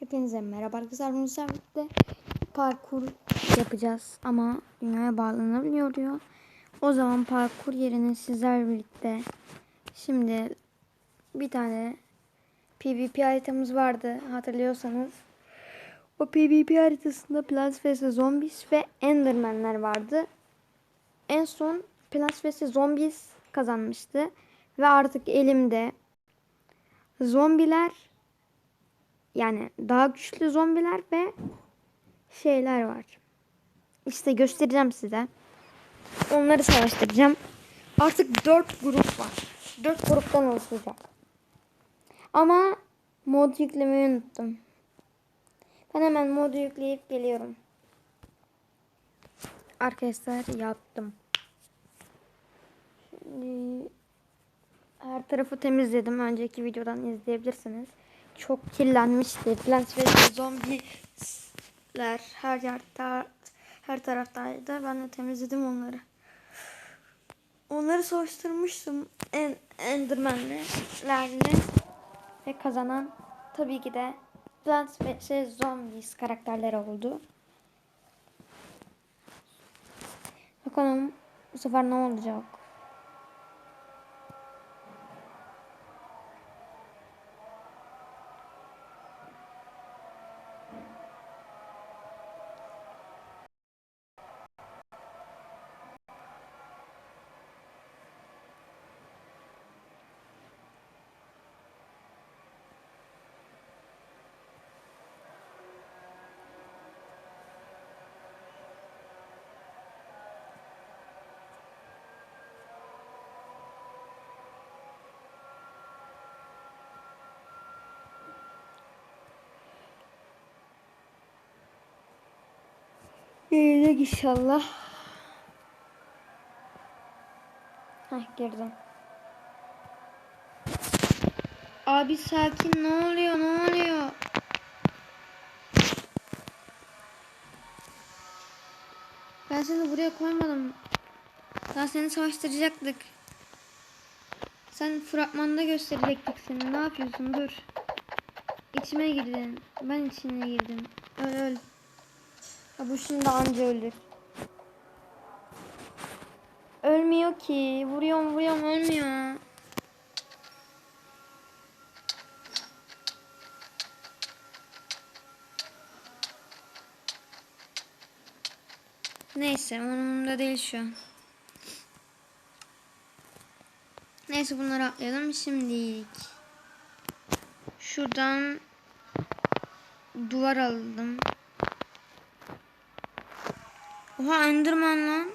Hepinize merhaba arkadaşlar. Bugün sizlerle parkur yapacağız ama dünyaya bağlanabiliyor diyor. O zaman parkur yerine sizlerle birlikte şimdi bir tane PvP haritamız vardı hatırlıyorsanız. O PvP haritasında Plants vs Zombies ve Enderman'ler vardı. En son Plants vs Zombies kazanmıştı ve artık elimde zombiler yani daha güçlü zombiler ve şeyler var. İşte göstereceğim size. Onları savaştıracağım. Artık dört grup var. Dört gruptan oluşacak. Ama mod yüklemeyi unuttum. Ben hemen modu yükleyip geliyorum. Arkadaşlar yaptım. Şimdi her tarafı temizledim. Önceki videodan izleyebilirsiniz. Çok kirlenmişti. Plants vs Zombies'ler her yer tar- her taraftaydı. Ben de temizledim onları. Onları savaştırmıştım en Enderman'lerle ve kazanan tabii ki de Plants vs Zombies karakterleri oldu. Bakalım bu sefer ne olacak? Gelecek inşallah. Heh girdim. Abi sakin ne oluyor ne oluyor? Ben seni buraya koymadım. Daha seni savaştıracaktık. Sen fragmanda gösterecektik seni. Ne yapıyorsun? Dur. İçime girdin. Ben içine girdim. Öl öl. Ya bu şimdi anca ölür. Ölmüyor ki. Vuruyorum vuruyorum ölmüyor. Neyse umurumda değil şu an. Neyse bunları atlayalım şimdilik. Şuradan duvar aldım. Oha Enderman lan.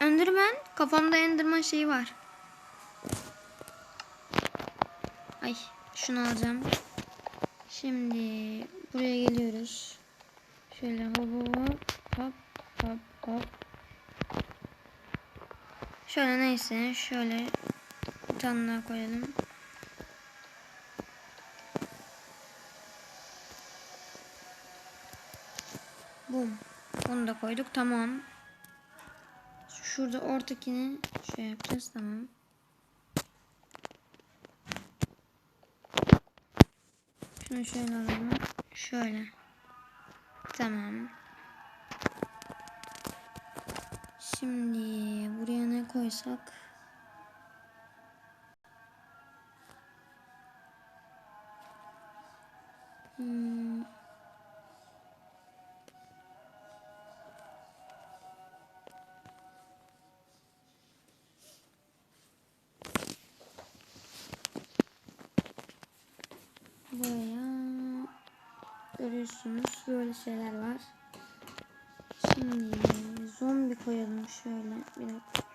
Enderman kafamda Enderman şeyi var. Ay şunu alacağım. Şimdi buraya geliyoruz. Şöyle hop hop hop hop. Şöyle neyse şöyle bir tane daha koyalım. Bum. Bunu koyduk tamam. Şurada ortakini şey yapacağız tamam. Şunu şöyle alalım. Şöyle. Tamam. Şimdi buraya ne koysak? Hmm. Görüyorsunuz böyle şeyler var. Şimdi zombi koyalım şöyle bir dakika.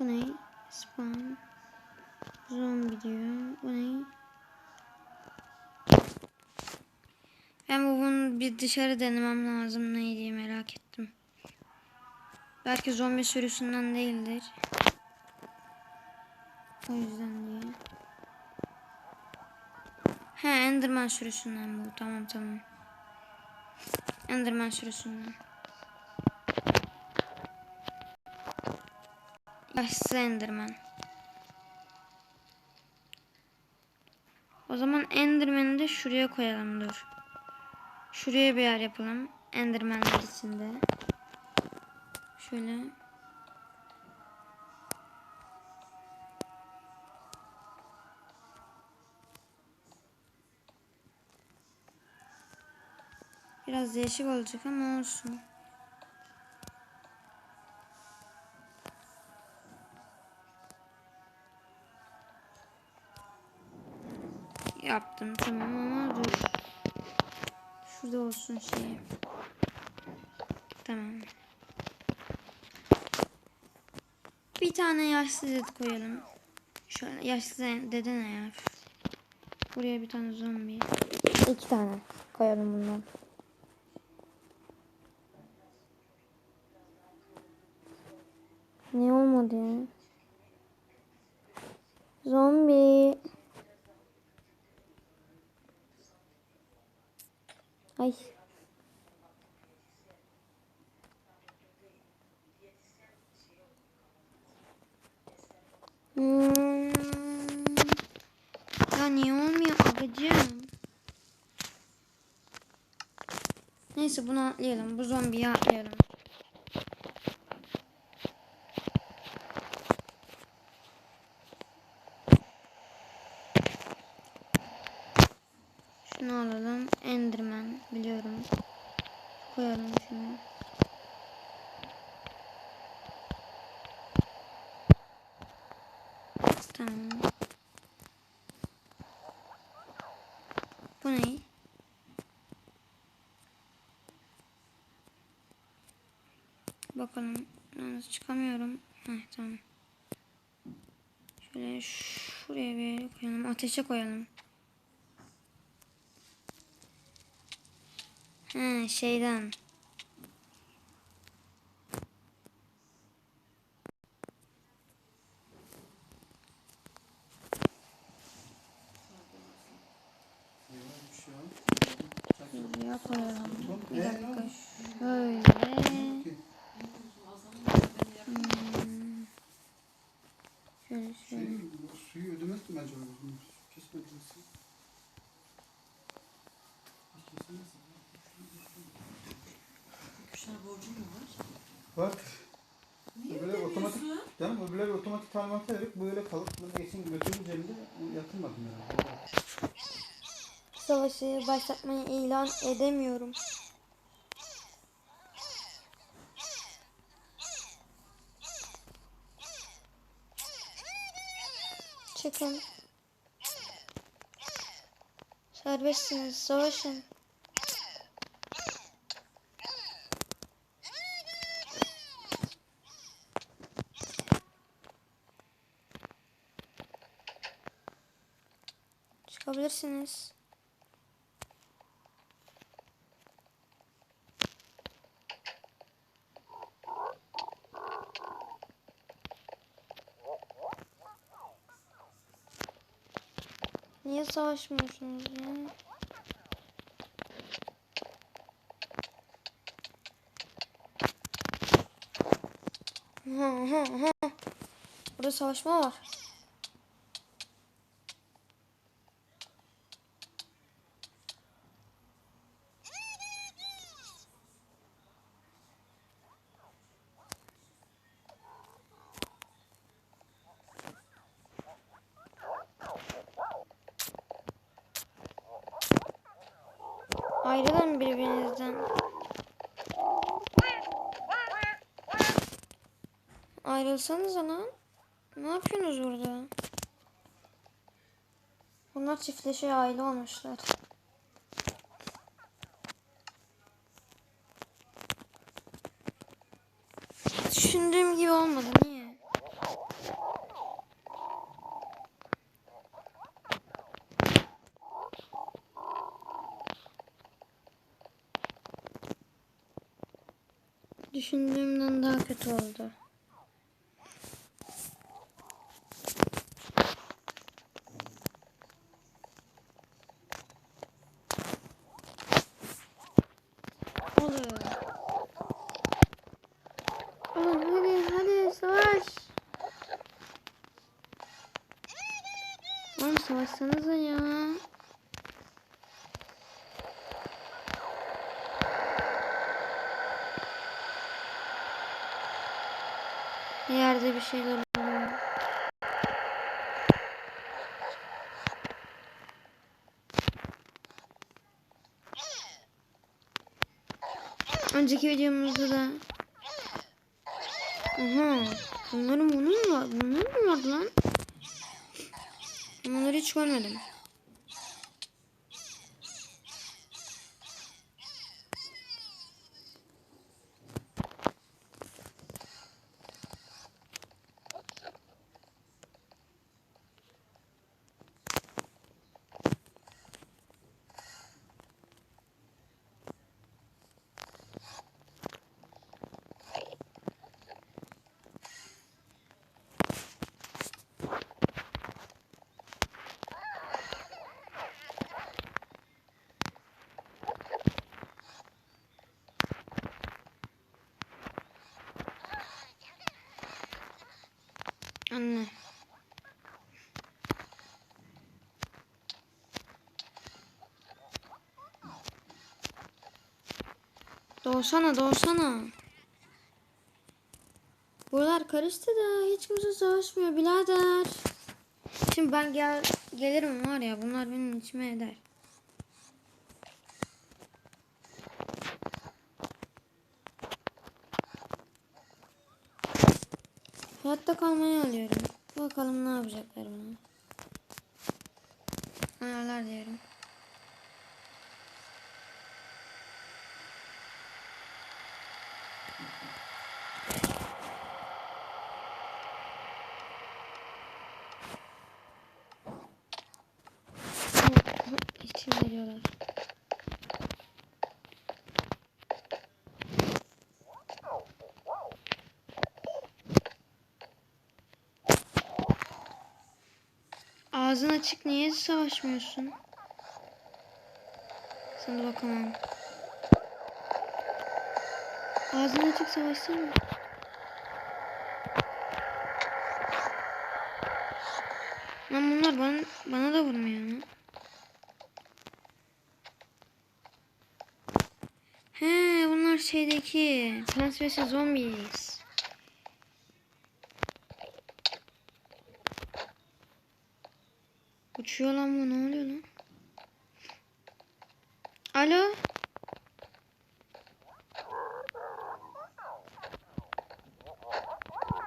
Bu ne? Spawn. Zombi diyor. Bu ne? Ben bunu bir dışarı denemem lazım neydi merak ettim. Belki zombi sürüsünden değildir. O yüzden diye. He Enderman sürüsünden bu. Tamam tamam. Enderman sürüsünden. Yaşlı Enderman. O zaman Enderman'i de şuraya koyalım dur. Şuraya bir yer yapalım. Enderman'ler içinde. Şöyle. Biraz değişik olacak ama olsun. Yaptım tamam ama dur. Şurada olsun şey. Tamam. Bir tane yaşlı dede koyalım. Şöyle yaşlı dede ne ya? Buraya bir tane zombi. İki tane koyalım bundan. Ya? Zombi. Ay. Hmm. Ya niye olmuyor abicim? Neyse bunu atlayalım. Bu zombiyi atlayalım. Şunu alalım. Enderman biliyorum. Koyalım şunu. Tamam. Bu ne? Bakalım. Yalnız çıkamıyorum. Heh, tamam. Şöyle şuraya bir koyalım. Ateşe koyalım. He şeyden. Buraya koyalım. Bir dakika. Şöyle. Hmm. Şöyle şöyle. Şey, bu suyu ödemez mi acaba? Bunu Kesmediniz. Hiç kesemez. Kuşlar borcum mu var? Bak. Niye Böyle otomatik, canım öbürleri otomatik talimat vererek böyle kalıp böyle esin götürün üzerinde yatırmadım yani. Savaşı başlatmayı ilan edemiyorum. Çıkın. Serbestsiniz. Savaşın. Çıkabilirsiniz. Niye savaşmıyorsunuz ya? Burada savaşma var. Ayrılsanız lan. Ne yapıyorsunuz burada? Bunlar çiftleşe aile olmuşlar. Düşündüğüm gibi olmadı. Niye? Düşündüğümden daha kötü oldu. Olur. Oğlum hadi hadi savaş. Oğlum savaşsanıza ya. Yerde bir şeyler. Önceki videomuzda da Aha. Bunların bunu mu var? Bunlar mı vardı lan? Bunları hiç görmedim. Anne. Doğsana doğsana. Buralar karıştı da hiç kimse savaşmıyor birader. Şimdi ben gel gelirim var ya bunlar benim içime eder. Hayatta kalmayı alıyorum. Bakalım ne yapacaklar bana. Ayarlar diyorum. İçim veriyorlar. Ağzın açık niye savaşmıyorsun? Sana bakamam. Ağzın açık savaşsana. Lan bunlar bana, bana da vurmuyor lan. He bunlar şeydeki Plants vs Zombies. Uçuyor lan bu ne oluyor lan? Alo?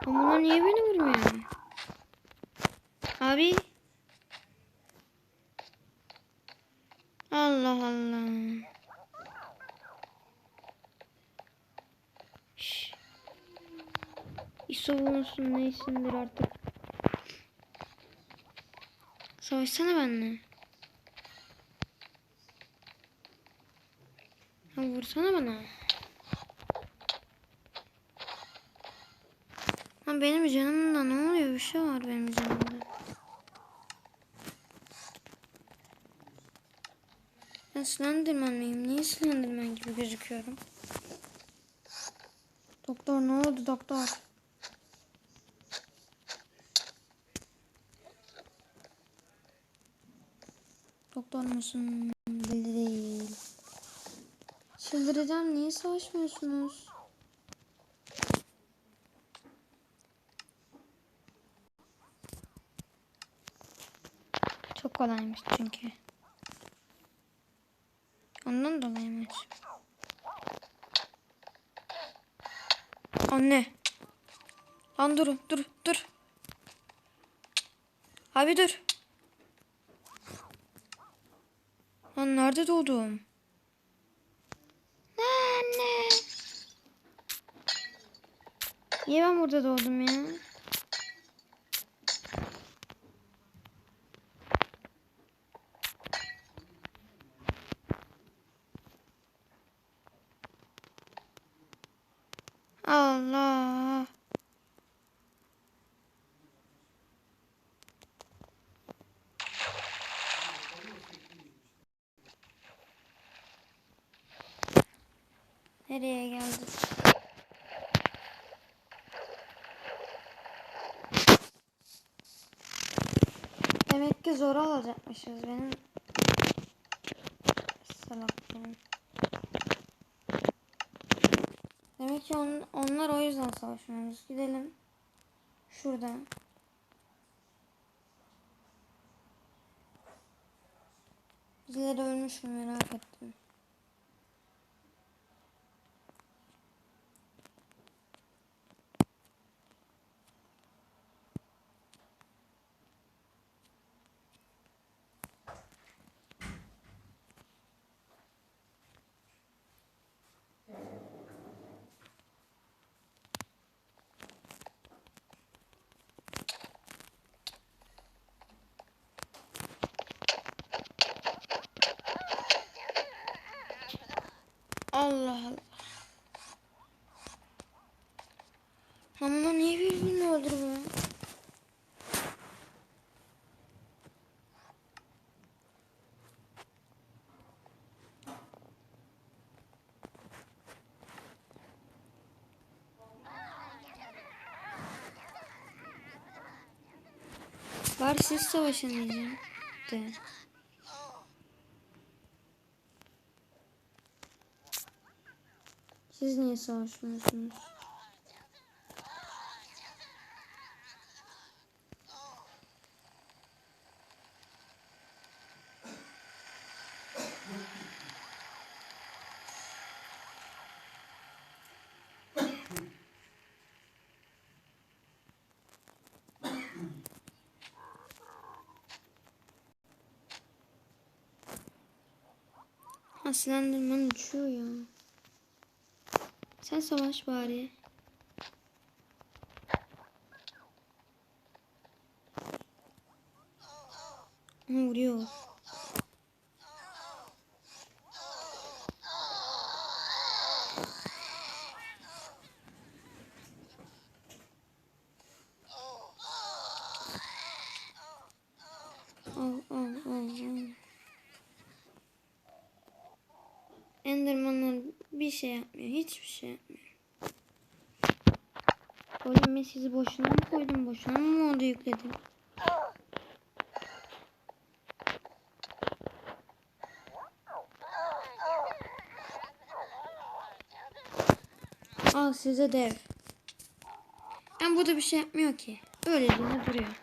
Bunlar niye beni vurmuyor? Abi? Allah Allah. İso bulunsun neysindir artık. Savaşsana benimle. Ha vursana bana. Ha benim canımda ne oluyor? Bir şey var benim canımda. Ben Slenderman miyim? Niye Slenderman gibi gözüküyorum? Doktor ne oldu doktor? Doktor musun? Belli değil. Çıldıracağım. Niye savaşmıyorsunuz? Çok kolaymış çünkü. Ondan dolayıymış. Anne. Lan dur, dur, dur. Abi dur. Lan nerede doğdum? Anne. Niye ben burada doğdum ya? Nereye geldik? Demek ki zor alacakmışız benim. Salaklığım. Demek ki on, onlar o yüzden savaşmıyoruz. Gidelim. Şuradan. Birileri ölmüş mü merak ettim. Allah Allah. Lan bunlar niye birbirini öldürmüyor? Bari siz savaşın diyeceğim. De. Siz niye savaşmıyorsunuz? Ha Slenderman uçuyor ya. Sen savaş bari. Ama vuruyor. Al al al al. Endermanlar bir şey yapmıyor. Hiçbir şey yapmıyor. Oğlum ben sizi boşuna mı koydum? Boşuna mı modu yükledim? Al size dev. Yani bu da bir şey yapmıyor ki. Öyleliğine duruyor.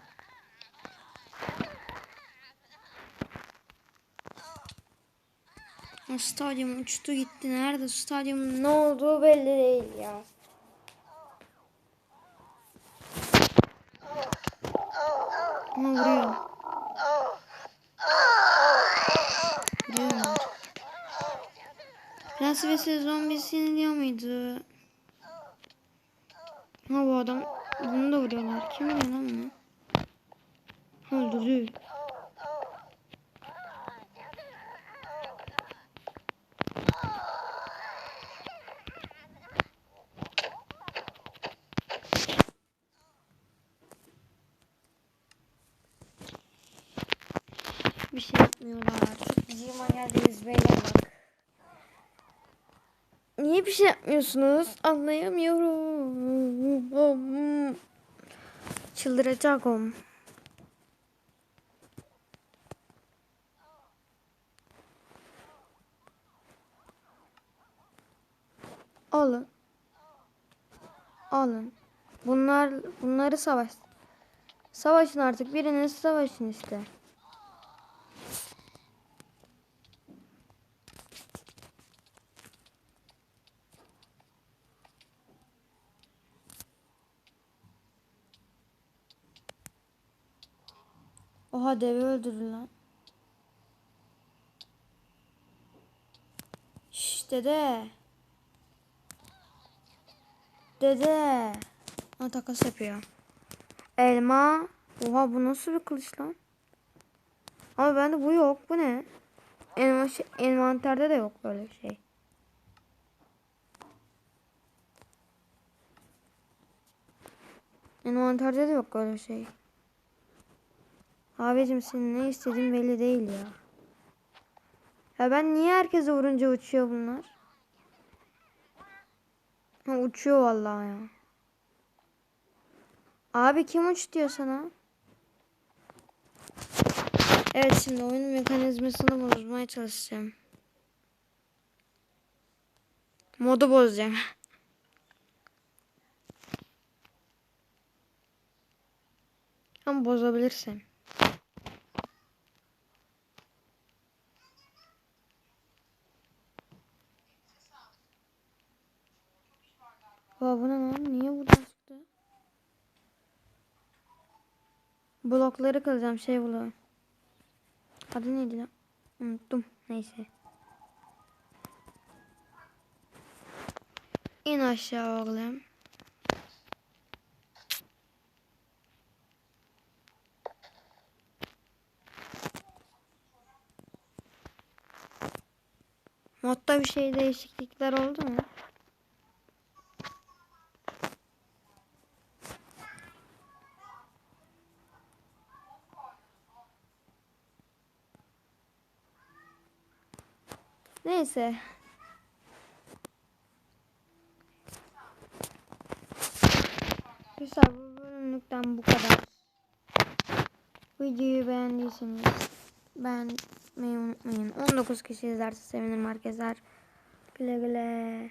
O stadyum uçtu gitti. Nerede stadyumun ne olduğu belli değil ya. Ama vuruyor. Vuruyor. Prens ve zombisini diyor muydu? Ha bu adam bunu da vuruyorlar. Kim vuruyor lan bunu? Öldürdü. Bir şey yapmıyorlar. Çok gıcığıma geldiniz beyler bak. Niye bir şey yapmıyorsunuz? Anlayamıyorum. Çıldıracağım. Alın. Alın. Bunlar bunları savaş. Savaşın artık biriniz savaşın işte. Oha devi öldürdü lan. Şşş dede. Dede. Ha takas yapıyor. Elma. Oha bu nasıl bir kılıç lan? Ama bende bu yok. Bu ne? Enva envanterde de yok böyle şey. Envanterde de yok böyle şey. Abicim senin ne istediğin belli değil ya. Ya ben niye herkese vurunca uçuyor bunlar? Ha, uçuyor vallahi ya. Abi kim uç diyor sana? Evet şimdi oyun mekanizmasını bozmaya çalışacağım. Modu bozacağım. Ama bozabilirsem. Aa, bu ne lan? Niye buradan çıktı? Blokları kıracağım şey bloğu. Adı neydi lan? Unuttum. Neyse. İn aşağı oğlum. Modda bir şey değişiklikler oldu mu? Neyse. Arkadaşlar bu bölümlükten bu kadar. Videoyu beğendiyseniz beğenmeyi unutmayın. 19 kişi izlerse sevinirim herkesler. Güle güle.